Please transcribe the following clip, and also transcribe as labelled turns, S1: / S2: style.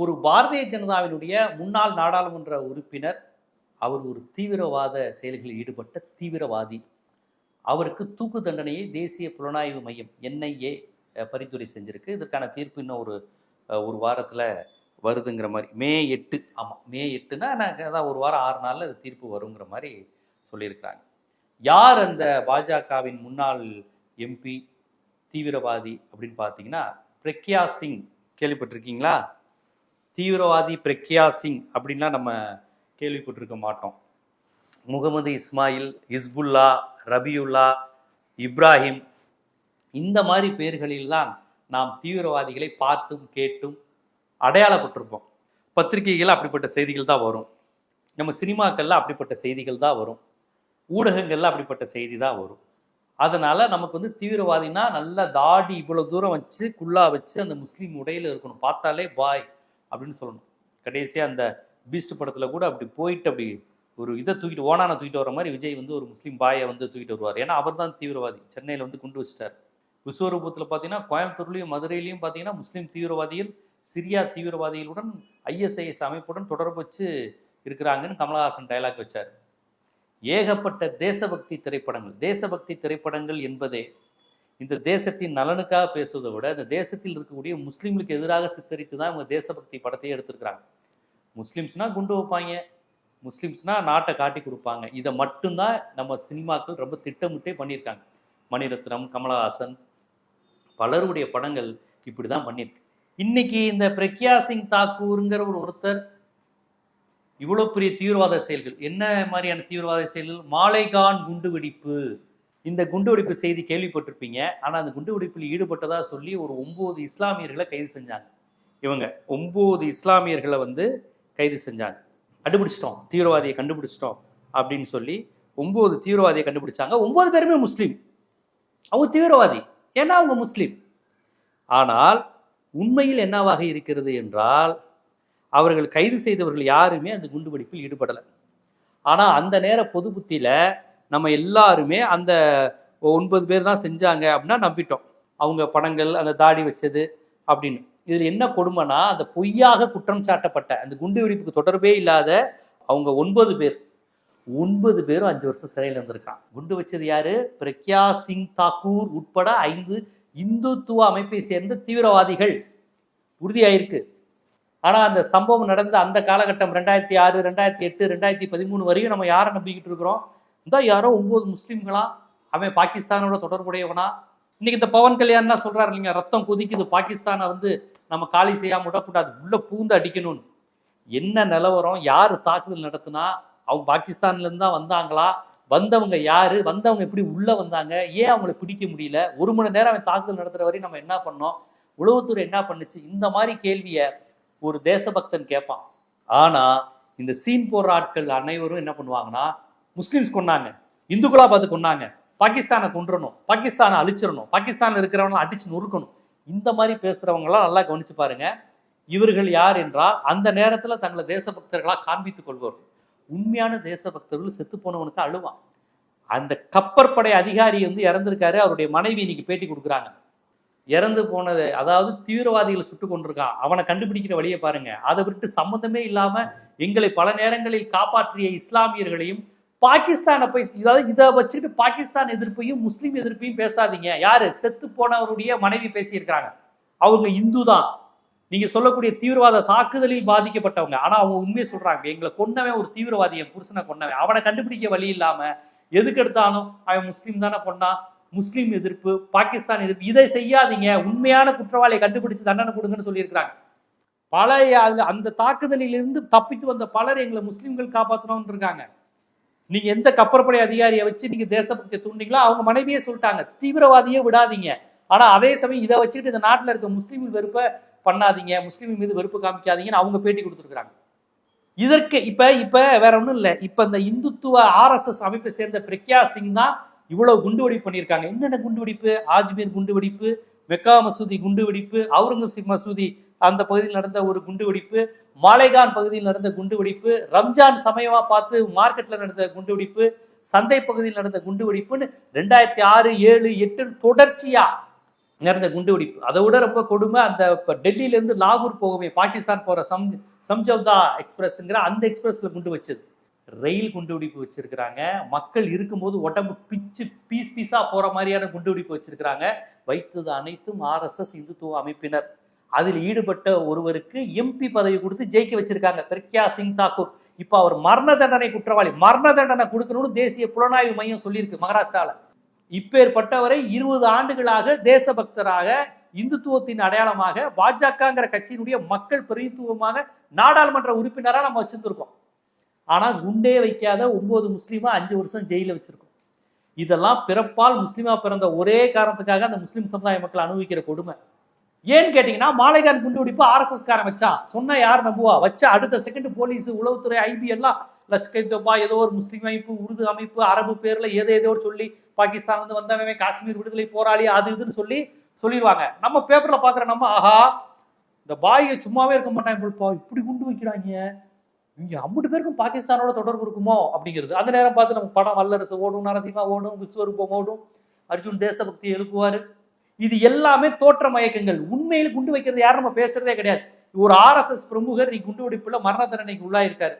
S1: ஒரு பாரதிய ஜனதாவினுடைய முன்னாள் நாடாளுமன்ற உறுப்பினர் அவர் ஒரு தீவிரவாத செயல்களில் ஈடுபட்ட தீவிரவாதி. அவருக்கு தூக்கு தண்டனையை தேசிய புலனாய்வு மையம் என்ஐஏ பரிந்துரை செஞ்சிருக்கு. இதற்கான தீர்ப்பு இன்னும் ஒரு ஒரு வாரத்தில் வருதுங்கிற மாதிரி மே எட்டு ஆமாம் மே எட்டுனா நான் அதான் ஒரு வாரம் ஆறு நாளில் அது தீர்ப்பு வருங்கிற மாதிரி சொல்லியிருக்கிறாங்க. யார் அந்த பாஜகவின் முன்னாள் எம்பி தீவிரவாதி அப்படின்னு பார்த்தீங்கன்னா பிரக்யா சிங் கேள்விப்பட்டிருக்கீங்களா? தீவிரவாதி பிரக்யா சிங் அப்படின்லாம் நம்ம கேள்விப்பட்டிருக்க மாட்டோம். முகமது இஸ்மாயில் ஹிஸ்புல்லா ரபியுல்லா இப்ராஹிம் இந்த மாதிரி பேர்களில்தான் நாம் தீவிரவாதிகளை பார்த்தும் கேட்டும் அடையாளப்பட்டிருப்போம். பத்திரிகைகள் அப்படிப்பட்ட செய்திகள் தான் வரும். நம்ம சினிமாக்களில் அப்படிப்பட்ட செய்திகள் தான் வரும். ஊடகங்கள்ல அப்படிப்பட்ட செய்தி தான் வரும். அதனால நமக்கு வந்து தீவிரவாதினா நல்ல தாடி இவ்வளவு தூரம் வச்சு குள்ளா வச்சு அந்த முஸ்லீம் உடையில இருக்கணும். பார்த்தாலே பாய். அப்படின்னு சொல்லணும். கடைசியாக அந்த பீஸ்ட் படத்தில் கூட அப்படி போயிட்டு அப்படி ஒரு இதை தூக்கிட்டு ஓனான தூக்கிட்டு வர மாதிரி விஜய் வந்து ஒரு முஸ்லீம் பாயை வந்து தூக்கிட்டு வருவார். ஏன்னா அவர் தான் தீவிரவாதி. சென்னையில் வந்து குண்டு வச்சிட்டார். விஸ்வரூபத்தில் பார்த்தீங்கன்னா கோயம்புத்தூர்லேயும் மதுரையிலையும் பார்த்தீங்கன்னா முஸ்லீம் தீவிரவாதிகள் சிரியா தீவிரவாதிகளுடன் ஐஎஸ்ஐஎஸ் அமைப்புடன் தொடர்பு வச்சு இருக்கிறாங்கன்னு கமலஹாசன் டைலாக் வச்சார். ஏகப்பட்ட தேசபக்தி திரைப்படங்கள். தேசபக்தி திரைப்படங்கள் என்பதே இந்த தேசத்தின் நலனுக்காக பேசுவதை விட இந்த தேசத்தில் இருக்கக்கூடிய முஸ்லீம்களுக்கு எதிராக சித்தரித்து தான் இவங்க தேசபக்தி படத்தையே எடுத்திருக்கிறாங்க. முஸ்லீம்ஸ்னால் குண்டு வைப்பாங்க. முஸ்லீம்ஸ்னால் நாட்டை காட்டி கொடுப்பாங்க. இதை மட்டும்தான் நம்ம சினிமாக்கள் ரொம்ப திட்டமிட்டே பண்ணியிருக்காங்க. மணிரத்னம் கமலஹாசன் பலருடைய படங்கள் இப்படி தான் பண்ணியிருக்கு. இன்னைக்கு இந்த பிரக்யா சிங் தாக்கூருங்கிற ஒரு ஒருத்தர் இவ்வளோ பெரிய தீவிரவாத செயல்கள். என்ன மாதிரியான தீவிரவாத செயல்கள்? மாலைகான் குண்டு வெடிப்பு. இந்த குண்டு வெடிப்பு செய்தி கேள்விப்பட்டிருப்பீங்க. ஆனால் அந்த குண்டு வெடிப்பில் ஈடுபட்டதாக சொல்லி ஒரு ஒம்பது இஸ்லாமியர்களை கைது செஞ்சாங்க. இவங்க ஒம்பது இஸ்லாமியர்களை வந்து கைது செஞ்சாங்க. கண்டுபிடிச்சிட்டோம். தீவிரவாதியை கண்டுபிடிச்சிட்டோம் அப்படின்னு சொல்லி ஒம்பது தீவிரவாதியை கண்டுபிடிச்சாங்க. ஒம்பது பேருமே முஸ்லீம். அவங்க தீவிரவாதி. ஏன்னா அவங்க முஸ்லீம். ஆனால் உண்மையில் என்னவாக இருக்கிறது என்றால் அவர்கள் கைது செய்தவர்கள் யாருமே அந்த குண்டுவெடிப்பில் ஈடுபடலை. ஆனால் அந்த நேர பொது புத்தியில் நம்ம எல்லாருமே அந்த ஒன்பது பேர் தான் செஞ்சாங்க அப்படின்னா நம்பிட்டோம். அவங்க படங்கள் அந்த தாடி வச்சது அப்படின்னு. இதில் என்ன கொடுமைனா அந்த பொய்யாக குற்றம் சாட்டப்பட்ட அந்த குண்டு வெடிப்புக்கு தொடர்பே இல்லாத அவங்க ஒன்பது பேர். ஒன்பது பேரும் அஞ்சு வருஷம் சிறையில் இருந்திருக்கான். குண்டு வச்சது யாரு? பிரக்யா சிங் தாக்கூர் உட்பட ஐந்து இந்துத்துவ அமைப்பை சேர்ந்த தீவிரவாதிகள். உறுதியாயிருக்கு. ஆனா அந்த சம்பவம் நடந்த அந்த காலகட்டம் ரெண்டாயிரத்தி ஆறு ரெண்டாயிரத்தி எட்டு ரெண்டாயிரத்தி பதிமூணு வரையும் நம்ம யாரை நம்பிக்கிட்டு இருக்கிறோம்? இந்த யாரோ ஒன்பது முஸ்லீம்களா? அவன் பாகிஸ்தானோட தொடர்புடையவனா? இன்னைக்கு இந்த பவன் கல்யாண் தான் சொல்றாரு இல்லைங்க ரத்தம் கொதிக்குது பாகிஸ்தானை வந்து நம்ம காலி செய்யாம விடக்கூடாது உள்ள பூந்து அடிக்கணும்னு. என்ன நிலவரம்? யாரு தாக்குதல் நடத்தினா? அவங்க பாகிஸ்தான்ல இருந்து தான் வந்தாங்களா? வந்தவங்க யாரு? வந்தவங்க எப்படி உள்ள வந்தாங்க? ஏன் அவங்கள பிடிக்க முடியல? ஒரு மணி நேரம் அவன் தாக்குதல் நடத்துற வரையும் நம்ம என்ன பண்ணோம்? உளவுத்துறை என்ன பண்ணுச்சு? இந்த மாதிரி கேள்வியை ஒரு தேசபக்தன் கேட்பான். ஆனா இந்த சீன் போடுற ஆட்கள் அனைவரும் என்ன பண்ணுவாங்கன்னா முஸ்லீம்ஸ் கொன்னாங்க. இந்துக்களா பார்த்து கொன்னாங்க. பாகிஸ்தானை கொன்றணும். பாகிஸ்தானை அழிச்சிடணும். பாகிஸ்தான் இருக்கிறவங்களை அடிச்சு நொறுக்கணும். இந்த மாதிரி பேசுறவங்களாம் நல்லா கவனிச்சு பாருங்க. இவர்கள் யார் என்றால் அந்த நேரத்தில் தங்களை தேசபக்தர்களாக காண்பித்துக் கொள்வார்கள் உண்மையான தேசபக்தர்கள் செத்து போனவனுக்கு அழுவான். அந்த கப்பற்படை அதிகாரி வந்து இறந்திருக்காரு. அவருடைய மனைவி இன்னைக்கு பேட்டி கொடுக்குறாங்க. இறந்து போனது அதாவது தீவிரவாதிகளை சுட்டு கொண்டிருக்கான். அவனை கண்டுபிடிக்கிற வழியை பாருங்க. அதை விட்டு சம்மந்தமே இல்லாம எங்களை பல நேரங்களில் காப்பாற்றிய இஸ்லாமியர்களையும் பாகிஸ்தானை போய் அதாவது இதை வச்சுட்டு பாகிஸ்தான் எதிர்ப்பையும் முஸ்லீம் எதிர்ப்பையும் பேசாதீங்க. யாரு? செத்து போனவருடைய மனைவி பேசியிருக்கிறாங்க. அவங்க இந்து தான். நீங்க சொல்லக்கூடிய தீவிரவாத தாக்குதலில் பாதிக்கப்பட்டவங்க. ஆனா அவங்க உண்மையை சொல்றாங்க. எங்களை கொன்னவன் ஒரு தீவிரவாதி என் புருஷனை கொன்னவன். அவனை கண்டுபிடிக்க வழி இல்லாம எதுக்கு எடுத்தாலும் அவன் முஸ்லீம் தானே பொண்ணா முஸ்லீம் எதிர்ப்பு பாகிஸ்தான் எதிர்ப்பு. இதை செய்யாதீங்க. உண்மையான குற்றவாளியை கண்டுபிடிச்சு தண்டனை கொடுங்கன்னு சொல்லியிருக்கிறாங்க. பல அந்த- அந்த தாக்குதலிலிருந்து தப்பித்து வந்த பலர் எங்களை முஸ்லீம்கள் காப்பாற்றணும்னு இருக்காங்க. நீங்க எந்த கப்பற்படை அதிகாரியை வச்சு நீங்க தேசபக்தியை தூண்டிங்களோ அவங்க மனைவியே சொல்லிட்டாங்க. தீவிரவாதியே விடாதீங்க. ஆனா அதே சமயம் இதை வச்சுக்கிட்டு இந்த நாட்டில் இருக்க முஸ்லீம் வெறுப்பை பண்ணாதீங்க முஸ்லீம் மீது வெறுப்பு காமிக்காதீங்கன்னு அவங்க பேட்டி கொடுத்துருக்காங்க இதற்கு இப்ப இப்ப வேற ஒண்ணும் இல்லை. இப்ப இந்த இந்துத்துவ ஆர்எஸ்எஸ் அமைப்பை சேர்ந்த பிரக்யா சிங் தான் இவ்வளவு குண்டு வெடிப்பு பண்ணியிருக்காங்க. என்னென்ன குண்டு வெடிப்பு ஆஜ்மீர் குண்டு வெடிப்பு மெக்கா மசூதி குண்டு வெடிப்பு அவுரங்கசீப் மசூதி அந்த பகுதியில் நடந்த ஒரு குண்டு வெடிப்பு மாலைகான் பகுதியில் நடந்த குண்டு வெடிப்பு ரம்ஜான் சமயமா பார்த்து மார்க்கெட்ல நடந்த குண்டு வெடிப்பு சந்தை பகுதியில் நடந்த குண்டு வெடிப்புன்னு ரெண்டாயிரத்தி ஆறு ஏழு எட்டு தொடர்ச்சியா நடந்த குண்டுவெடிப்பு. அதை விட ரொம்ப கொடுமை அந்த இப்போ டெல்லியில இருந்து லாகூர் போகவே பாகிஸ்தான் போற சம் சம்ஜவ்தா எக்ஸ்பிரஸ்ங்கிற அந்த எக்ஸ்பிரஸ்ல குண்டு வச்சது. ரயில் குண்டுவெடிப்பு வச்சிருக்கிறாங்க. மக்கள் இருக்கும்போது உடம்பு பிச்சு பீஸ் பீஸா போற மாதிரியான குண்டுவெடிப்பு வச்சிருக்கிறாங்க. வைத்தது அனைத்தும் ஆர்எஸ்எஸ் இந்துத்துவ அமைப்பினர். அதில் ஈடுபட்ட ஒருவருக்கு எம்பி பதவி கொடுத்து ஜெயிக்க வச்சிருக்காங்க. பிரக்யா சிங் தாக்கூர். இப்ப அவர் மரண தண்டனை குற்றவாளி. மரண தண்டனை கொடுக்கணும்னு தேசிய புலனாய்வு மையம் சொல்லியிருக்கு மகாராஷ்டிரால. இப்பேற்பட்டவரை இருபது ஆண்டுகளாக தேசபக்தராக இந்துத்துவத்தின் அடையாளமாக பாஜகங்கிற கட்சியினுடைய மக்கள் பிரதித்துவமாக நாடாளுமன்ற உறுப்பினரா நம்ம வச்சிருந்திருக்கோம். ஆனா குண்டே வைக்காத ஒன்பது முஸ்லீமா அஞ்சு வருஷம் ஜெயில வச்சிருக்கோம். இதெல்லாம் பிறப்பால் முஸ்லீமா பிறந்த ஒரே காரணத்துக்காக அந்த முஸ்லீம் சமுதாய மக்கள் அனுபவிக்கிற கொடுமை. ஏன்னு கேட்டீங்கன்னா மாலைகான் குண்டுவெடிப்பு ஆர்எஸ்எஸ் காரன் வச்சான். சொன்ன யார் நம்புவா? வச்ச அடுத்த செகண்ட் போலீஸ் உளவுத்துறை ஐபி எல்லாம் லஷ்கர் தொப்பா ஏதோ ஒரு முஸ்லீம் அமைப்பு உருது அமைப்பு அரபு பேர்ல ஏதோ ஏதோ ஒரு சொல்லி பாகிஸ்தான் வந்து வந்தவன் காஷ்மீர் விடுதலை போராளி அது இதுன்னு சொல்லி சொல்லிடுவாங்க நம்ம பேப்பர்ல பாக்குற நம்ம ஆஹா இந்த பாயை சும்மாவே இருக்க மாட்டாங்க போல்ப்பா இப்படி குண்டு வைக்கிறாங்க. இங்க அம்பது பேருக்கும் பாகிஸ்தானோட தொடர்பு இருக்குமோ? அப்படிங்கிறது. அந்த நேரம் பார்த்து நம்ம படம் வல்லரசு ஓடும் நரசிம்மா ஓடும் விஸ்வரூபம் ஓடும். அர்ஜுன் தேசபக்தி எழுப்புவாரு. இது எல்லாமே தோற்ற மயக்கங்கள். உண்மையில் குண்டு வைக்கிறது யாரும் நம்ம பேசுறதே கிடையாது. ஒரு ஆர்எஸ்எஸ் பிரமுகர் நீ குண்டு வெடிப்புல மரண தண்டனைக்கு உள்ளாயிருக்காரு.